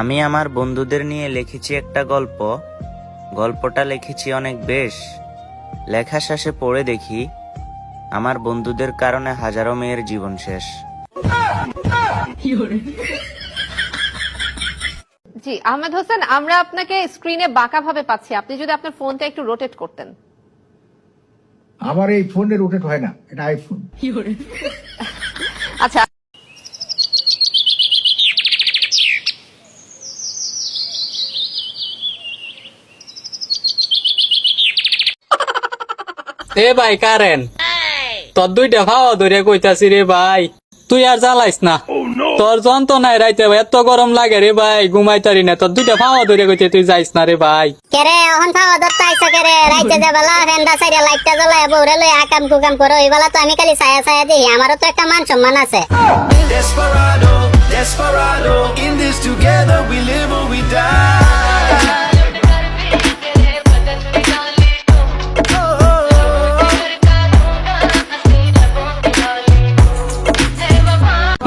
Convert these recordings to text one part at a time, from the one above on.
আমি আমার বন্ধুদের নিয়ে লিখেছি একটা গল্প। গল্পটা লিখেছি অনেক বেশ। লেখা শেষে পড়ে দেখি আমার বন্ধুদের কারণে হাজারো মেয়ের জীবন শেষ। জি আহমেদ হোসেন আমরা আপনাকে স্ক্রিনে বাঁকা ভাবে পাচ্ছি। আপনি যদি আপনার ফোনটা একটু রোটেট করতেন। আমার এই ফোনে রোটেট হয় না এটা আইফোন আচ্ছা এ ভাই কারেন। তোর দুইটা খাওয়া ধরে কইতাছি রে ভাই তুই আর জ্বালাইস না। তোর যন্ত্রণায় রাইতে ভাই এত গরম লাগে রে ভাই ঘুমাইতারি না। তোর দুইটা খাওয়া ধরে কইতে তুই যাইস না রে ভাই। কেরে অহন খাওয়া দত্ত আইসা কেরে রাইতে যে বেলা ফেন্ডা সাইডে লাইটটা জ্বলায় বউরে লই আকাম কুকাম করো এই বেলা তো আমি খালি ছায়া ছায়া দিই আমারও তো একটা মান সম্মান আছে। Desperado, desperado. In this together we live or we die.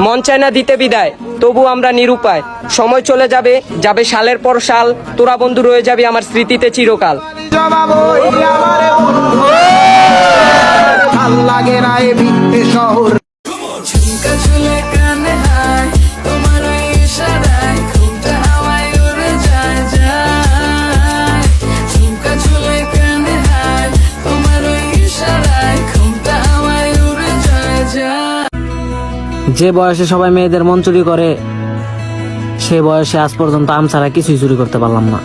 মন চায় না দিতে বিদায় তবু আমরা নিরুপায়। সময় চলে যাবে যাবে সালের পর সাল, তোরা বন্ধু রয়ে যাবে আমার স্মৃতিতে চিরকাল। লাগে এ শহর। যে বয়সে সবাই মেয়েদের মন চুরি করে সে বয়সে আজ পর্যন্ত আম ছাড়া কিছুই চুরি করতে পারলাম না।